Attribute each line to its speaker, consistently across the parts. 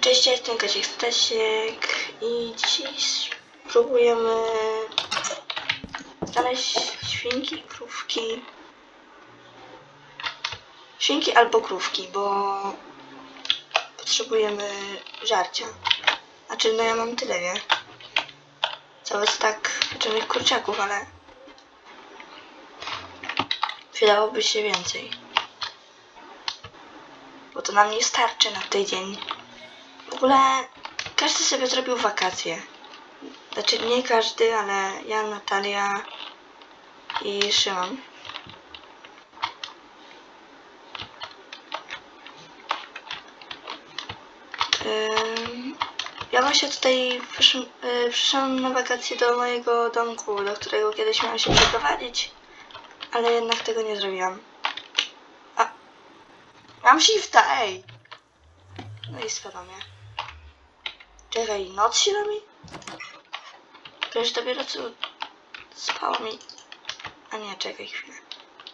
Speaker 1: Cześć, ja jestem Kazik Stasiek i dzisiaj spróbujemy znaleźć świnki, krówki. Świnki albo krówki, bo potrzebujemy żarcia. Znaczy, no ja mam tyle, nie? Cały tak pieczonych kurczaków, ale przydałoby się więcej. Bo to nam nie starczy na tydzień. Ogóle każdy sobie zrobił wakacje. Znaczy nie każdy, ale ja, Natalia i Szymon. Ym, Ja właśnie tutaj przyszłam, y, przyszłam na wakacje do mojego domku, do którego kiedyś miałam się przeprowadzić, ale jednak tego nie zrobiłam. A, mam shifta, ej! No i nie? Czekaj, noc się robi? Przecież dopiero co spało mi... A nie, czekaj chwilę.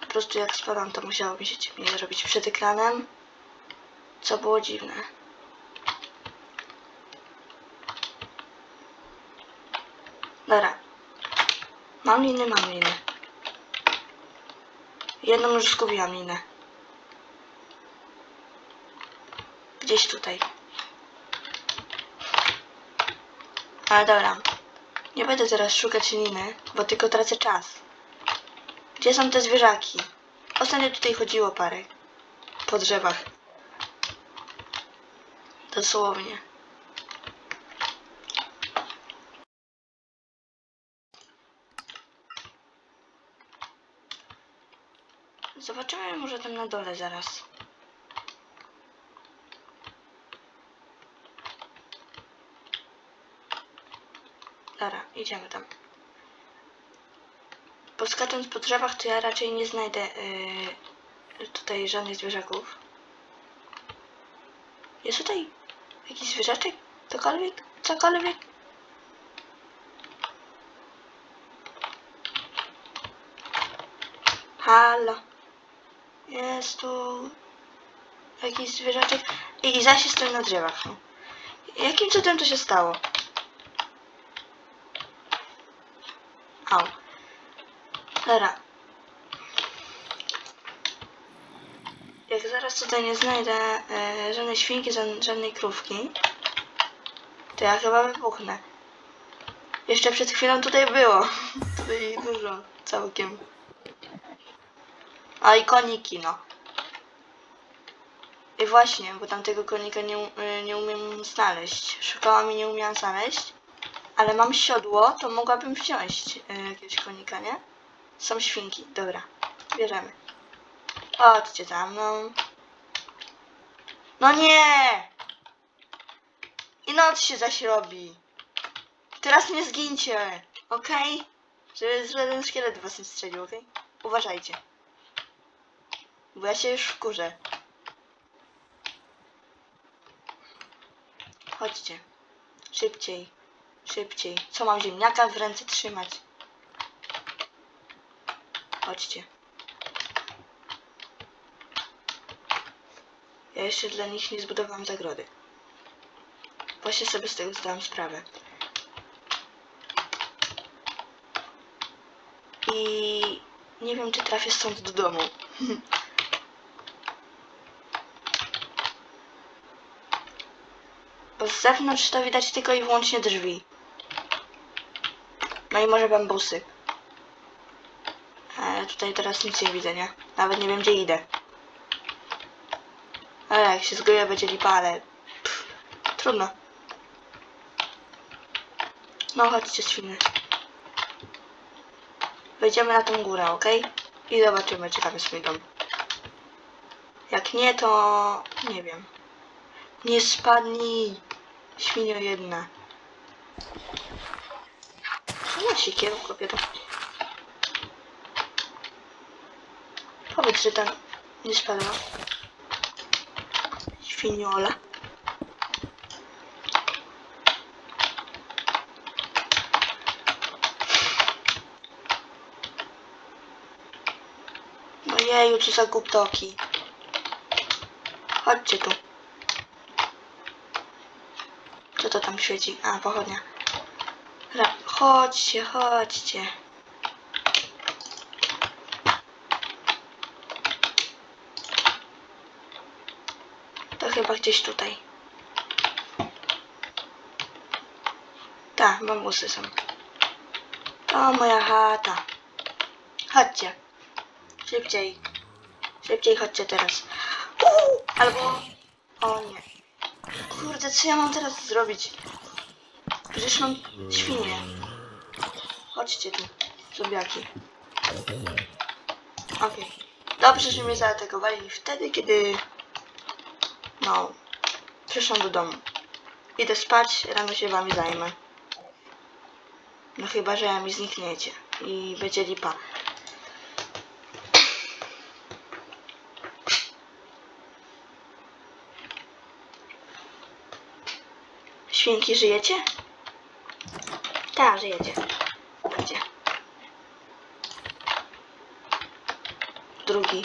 Speaker 1: Po prostu jak spadam, to musiało mi się ciemniej zrobić przed ekranem. Co było dziwne. Dobra. Mam liny, mam liny. Jedną już zgubiłam linę. Gdzieś tutaj. Ale dobra. Nie będę teraz szukać liny, bo tylko tracę czas. Gdzie są te zwierzaki? Ostatnio tutaj chodziło parę. Po drzewach. Dosłownie. Zobaczymy może tam na dole zaraz. Dobra, idziemy tam. Bo skacząc po drzewach, to ja raczej nie znajdę yy, tutaj żadnych zwierzaków. Jest tutaj jakiś zwierzaczek? Cokolwiek? Cokolwiek? Halo. Jest tu jakiś zwierzaczek. I, i zaś stoi na drzewach. Jakim cudem to się stało? Au. Dobra. Jak zaraz tutaj nie znajdę e, żadnej świnki, ża- żadnej krówki, to ja chyba wybuchnę. Jeszcze przed chwilą tutaj było. Tutaj dużo, całkiem. A i koniki, no. I właśnie, bo tamtego konika nie, e, nie umiem znaleźć. Szukałam i nie umiałam znaleźć. Ale mam siodło, to mogłabym wziąć e, jakiegoś konika, nie? Są świnki, dobra. Bierzemy. Chodźcie za mną. No nie! I noc się zaś robi. Teraz nie zgincie, okej? Żeby żaden szkielet was nie strzelił, okej? Uważajcie. Bo ja się już wkurzę. Chodźcie. Szybciej. Szybciej. Co mam ziemniaka w ręce trzymać? Chodźcie. Ja jeszcze dla nich nie zbudowałam zagrody. Właśnie sobie z tego zdałam sprawę. I nie wiem, czy trafię stąd do domu. Bo z zewnątrz to widać tylko i wyłącznie drzwi. No i może bambusy. Ale tutaj teraz nic nie widzę, nie? Nawet nie wiem, gdzie idę. Ale jak się zgubię, będzie lipa, ale... Pff, trudno. No, chodźcie, świny. Wejdziemy na tą górę, ok? I zobaczymy, czy tam jest mój dom. Jak nie, to... nie wiem. Nie spadnij, świnio jedna. Ja się kieruję, kobieta. Powiedz, że tam nie spadła. Świniola. Ojeju, co za głuptoki. Chodźcie tu. Co to tam świeci? A, pochodnia. Dobra, chodźcie, chodźcie. To chyba gdzieś tutaj. Tak, bambusy są. To moja chata. Chodźcie. Szybciej. Szybciej chodźcie teraz. Uuu, albo... O nie. Kurde, co ja mam teraz zrobić? Przecież mam świnie. Chodźcie tu, zombiaki. Okej. Dobrze, że mnie zaatakowali wtedy, kiedy... No... Przyszłam do domu. Idę spać, rano się wami zajmę. No chyba, że mi znikniecie. I będzie lipa. Świnki, żyjecie? Tak, żyjecie. Będzie. Drugi.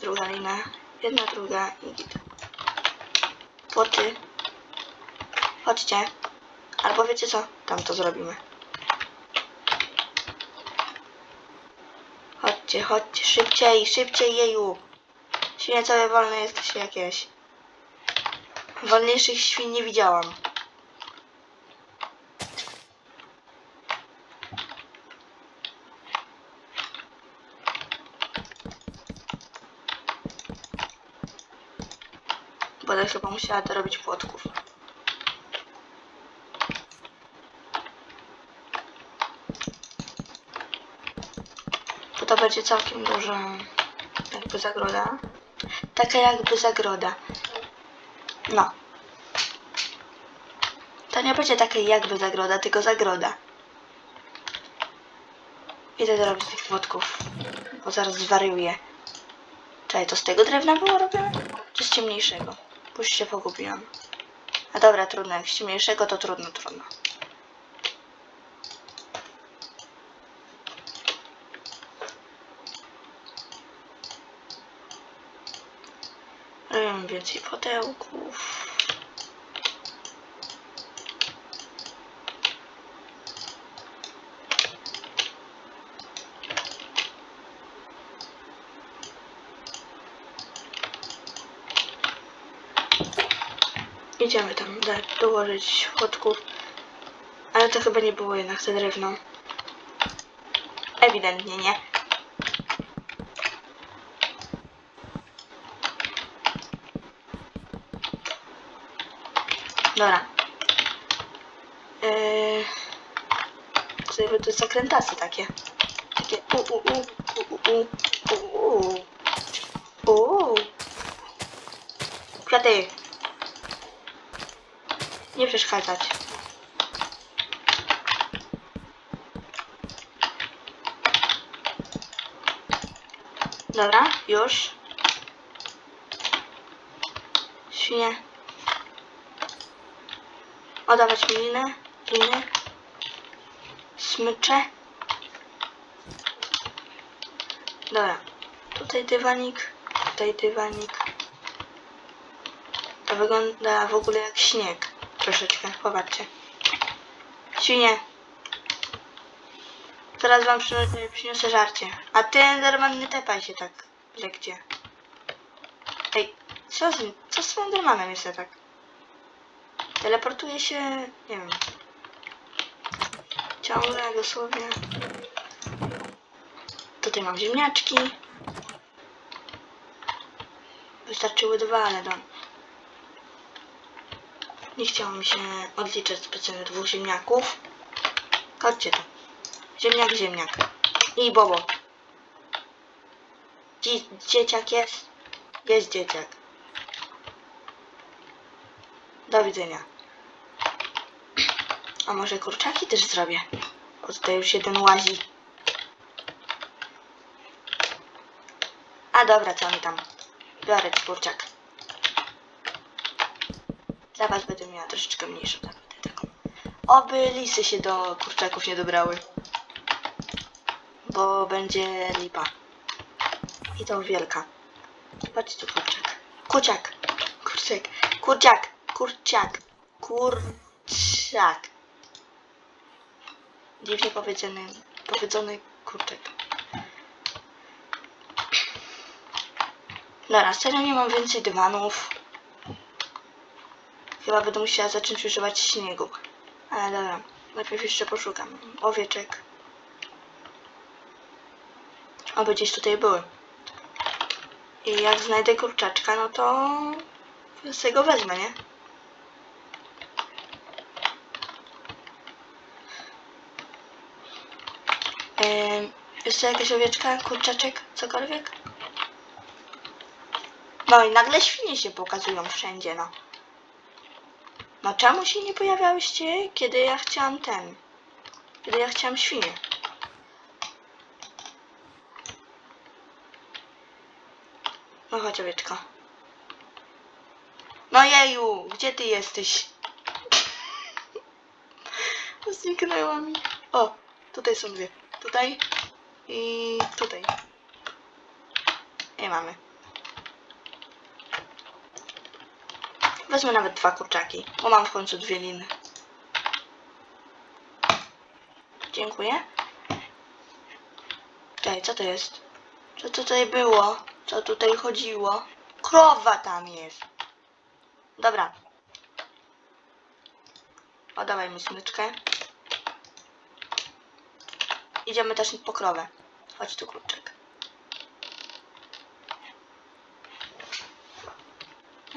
Speaker 1: Druga lina. Jedna, druga i git. Płoty. Chodźcie. Albo wiecie co? Tam to zrobimy. Chodźcie, chodźcie. Szybciej, szybciej, jeju. Świnie całe wolne jesteście jakieś. Wolniejszych świn nie widziałam. Będę chyba musiała dorobić płotków. Bo to będzie całkiem duża jakby zagroda. Taka jakby zagroda. No. To nie będzie takie jakby zagroda, tylko zagroda. Idę dorobić tych płotków, bo zaraz zwariuję. Czekaj, to z tego drewna było robione? Czy z ciemniejszego? Już się pogubiłam. A dobra, trudno. Jak ciemniejszego, to trudno, trudno. Robię więcej potełków. Idziemy tam da- dołożyć chodków. Ale to chyba nie było jednak te drewno. Ewidentnie nie. Dobra. Eee... Sobie to zakrętasy takie. Takie u u u u u u u u Kwiaty. Nie przeszkadzać. Dobra, już. Świnie. Oddawać mi linę, liny. Smycze. Dobra. Tutaj dywanik, tutaj dywanik. To wygląda w ogóle jak śnieg. Troszeczkę, popatrzcie. Świnie. Zaraz wam przyniosę żarcie. A ty, Enderman, nie tepaj się tak lekcie. Ej, co z, co z Endermanem jest tak? Teleportuje się, nie wiem. Ciągle, dosłownie. Tutaj mam ziemniaczki. Wystarczyły dwa, ale dam. Nie chciało mi się odliczać specjalnie dwóch ziemniaków. Chodźcie tu. Ziemniak, ziemniak. I Bobo. Dzi dzieciak jest? Jest dzieciak. Do widzenia. A może kurczaki też zrobię? Bo tutaj już jeden łazi. A dobra, co mi tam? Biorę kurczak. Dla was będę miała troszeczkę mniejszą zagrodę taką. Oby lisy się do kurczaków nie dobrały. Bo będzie lipa. I to wielka. Patrzcie tu kurczak. Kurczak. Kurczak. Kurczak. Kurczak. kurczak. Dziwnie powiedziany, powiedzony kurczak. Dobra, serio nie mam więcej dywanów. Chyba będę musiała zacząć używać śniegu. Ale dobra, najpierw jeszcze poszukam owieczek. Oby gdzieś tutaj były. I jak znajdę kurczaczka, no to sobie go wezmę, nie? Jest to jakaś owieczka, kurczaczek, cokolwiek? No i nagle świnie się pokazują wszędzie, no. No czemu się nie pojawiałyście, kiedy ja chciałam ten? Kiedy ja chciałam świnie? No chodź owieczko. No jeju, gdzie ty jesteś? Zniknęła mi. O, tutaj są dwie. Tutaj i tutaj. I mamy. Wezmę nawet dwa kurczaki, bo mam w końcu dwie liny. Dziękuję. Czekaj, co to jest? Co tutaj było? Co tutaj chodziło? Krowa tam jest. Dobra. Oddawaj mi smyczkę. Idziemy też po krowę. Chodź tu, kurczak.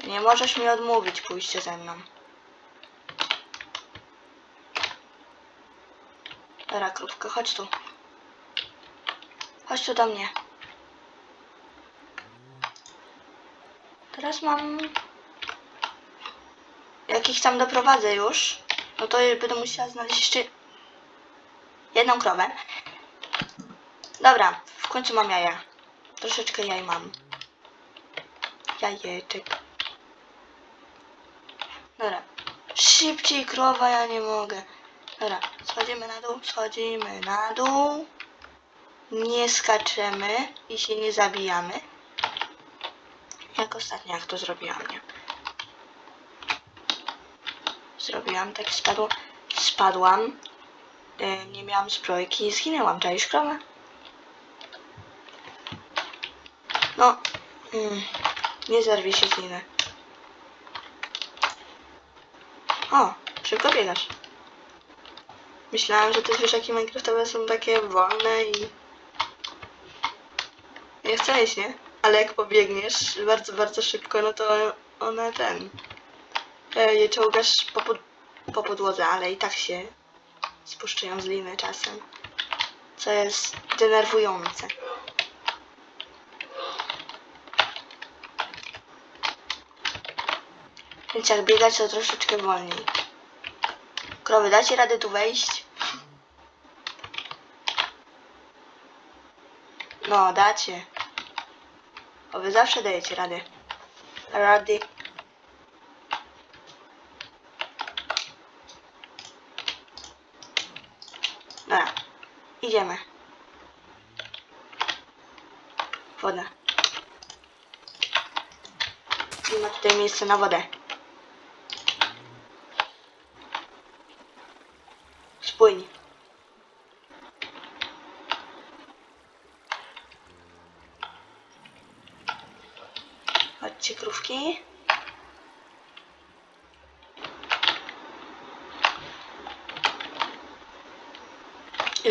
Speaker 1: Nie możesz mi odmówić pójścia ze mną. Dobra, krówko, chodź tu. Chodź tu do mnie. Teraz mam... Jak ich tam doprowadzę już, no to będę musiała znaleźć jeszcze jedną krowę. Dobra, w końcu mam jaja. Troszeczkę jaj mam. Jajeczek. Dobra. Szybciej krowa, ja nie mogę. Dobra, schodzimy na dół, schodzimy na dół. Nie skaczemy i się nie zabijamy. Jak ostatnio, jak to zrobiłam, nie? Zrobiłam, tak spadło. Spadłam. E, nie miałam zbrojki i zginęłam. Czaisz krowę? No. Mm, nie zerwij się z liny. O, szybko biegasz. Myślałam, że te zwierzaki minecraftowe są takie wolne i... Nie chcę nie? Ale jak pobiegniesz bardzo, bardzo szybko, no to one ten... e, Je czołgasz po, pod, po podłodze, ale i tak się spuszczają z liny czasem. Co jest denerwujące. Jak biegać, to troszeczkę wolniej. Krowy, dacie radę tu wejść? No, dacie. Bo wy zawsze dajecie radę. Rady. Dobra. Idziemy. Woda. Nie ma tutaj miejsca na wodę. Spłyń. Chodźcie krówki.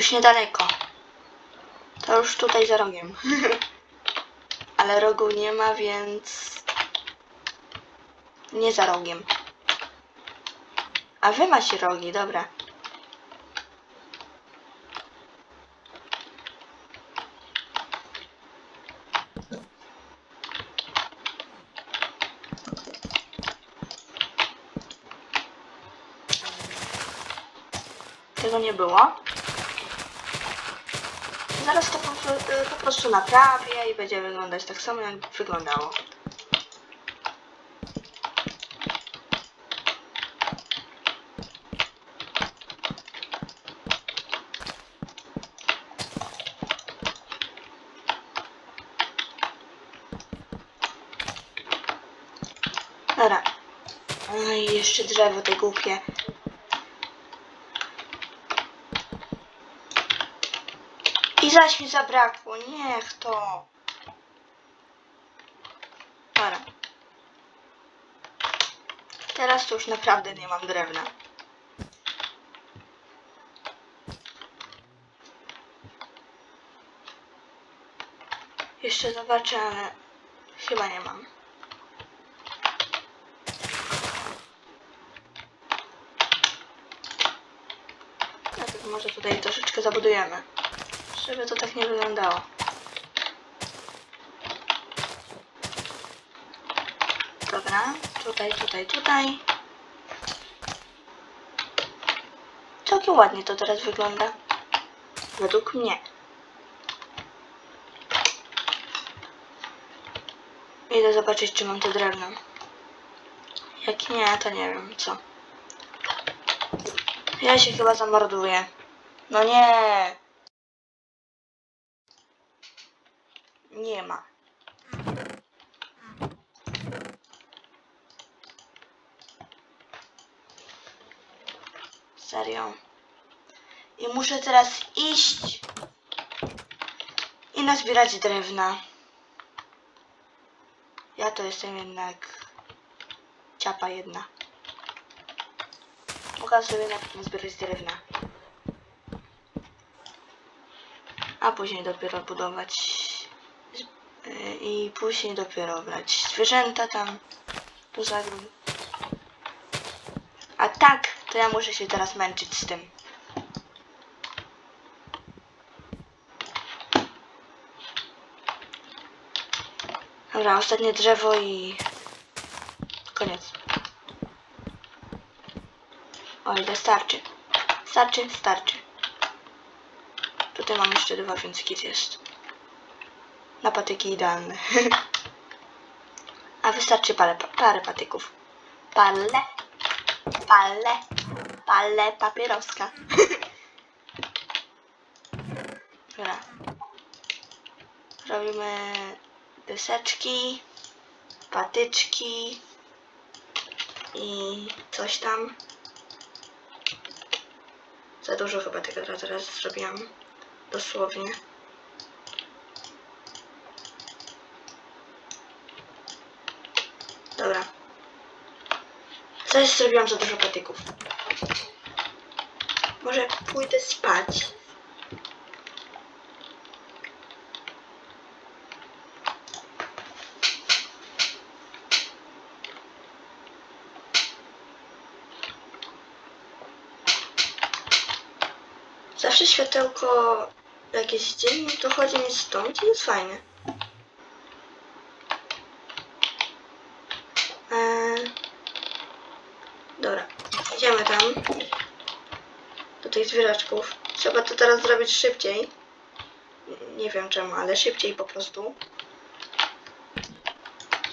Speaker 1: Już niedaleko. To już tutaj za rogiem. Ale rogu nie ma, więc nie za rogiem. A wy macie rogi, dobra. Tego nie było. Zaraz to po, pro- po prostu naprawię i będzie wyglądać tak samo jak wyglądało. Dobra. No i jeszcze drzewo te głupie. Zaś mi zabrakło, niech to. Teraz to już naprawdę nie mam drewna. Jeszcze zobaczę, ale chyba nie mam. Dlatego może tutaj troszeczkę zabudujemy, żeby to tak nie wyglądało. Dobra, tutaj, tutaj, tutaj. Całkiem ładnie to teraz wygląda. Według mnie. Idę zobaczyć, czy mam to drewno. Jak nie, to nie wiem co. Ja się chyba zamorduję. No nie. Nie ma. Serio. I muszę teraz iść i nazbierać drewna. Ja to jestem jednak ciapa jedna. Mogę sobie na pewno zbierać drewna. A później dopiero budować i później dopiero brać zwierzęta tam do zagród. A tak, to ja muszę się teraz męczyć z tym. Dobra, ostatnie drzewo i koniec. O ile starczy. Starczy, starczy. Tutaj mam jeszcze dwa, więc kit jest. Na patyki idealne. A wystarczy parę, parę patyków. Parę, parę, parę papieroska. Dobra. Robimy deseczki, patyczki i coś tam. Za dużo chyba tego teraz- zrobiłam. Dosłownie. Dobra. Coś zrobiłam za dużo patyków. Może pójdę spać. Zawsze światełko jakieś dzienne to chodzi mi stąd i jest fajne. Eee, dobra, idziemy tam. Do tych zwierzaczków. Trzeba to teraz zrobić szybciej. Nie wiem czemu, ale szybciej po prostu.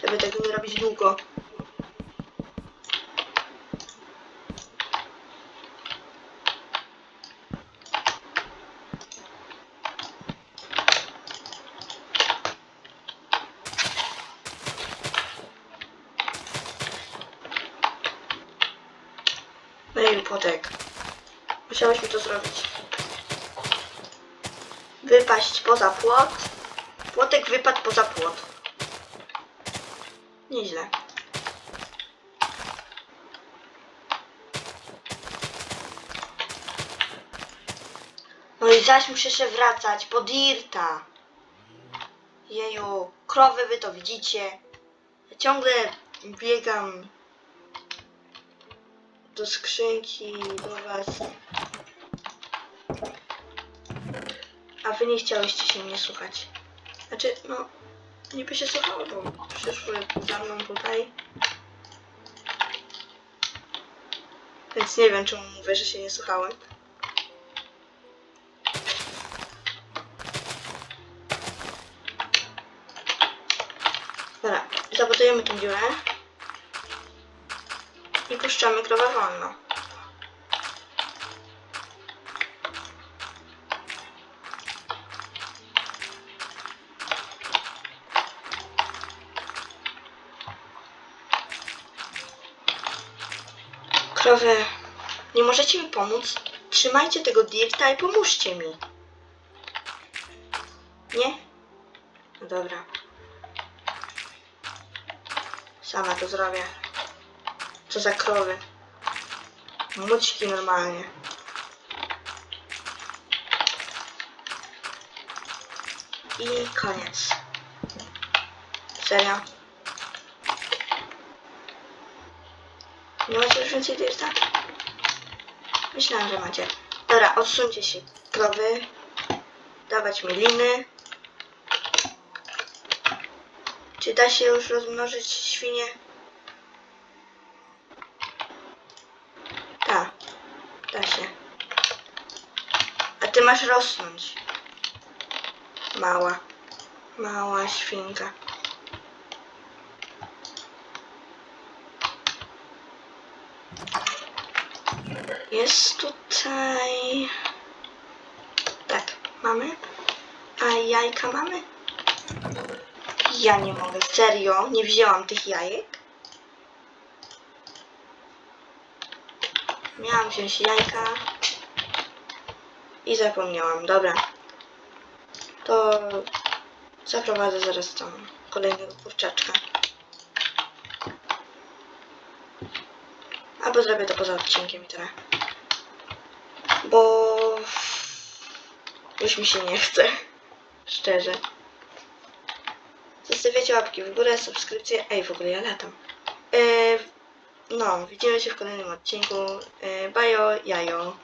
Speaker 1: Żeby tego nie robić długo. No i płotek. Musiałeś mi to zrobić. Wypaść poza płot. Płotek wypadł poza płot. Nieźle. No i zaś muszę się wracać po Dirta. Jeju, krowy wy to widzicie. Ja ciągle biegam do skrzynki do was. A wy nie chciałyście się mnie słuchać. Znaczy, no, niby się słuchało, bo przyszły za mną tutaj. Więc nie wiem, czemu mówię, że się nie słuchały. Dobra, zabudujemy tą dziurę. I puszczamy krowę wolno. Krowy, nie możecie mi pomóc? Trzymajcie tego dirta i pomóżcie mi. Nie? No dobra. Sama to zrobię. Co za krowy. Mućki normalnie. I koniec. Serio? Nie macie już więcej dirta? Myślałam, że macie. Dobra, odsuńcie się krowy. Dawać mi liny. Czy da się już rozmnożyć świnie? Tak, da się. A ty masz rosnąć. Mała, mała świnka. Jest tutaj... Tak, mamy. A jajka mamy? Ja nie mogę, serio, nie wzięłam tych jajek. Miałam wziąć jajka i zapomniałam, dobra. To zaprowadzę zaraz tam kolejnego kurczaczka. Albo zrobię to poza odcinkiem i tyle. Bo już mi się nie chce. Szczerze. Zostawiacie łapki w górę, subskrypcje. Ej, w ogóle ja latam. E, no, widzimy się w kolejnym odcinku. E, bajo, jajo.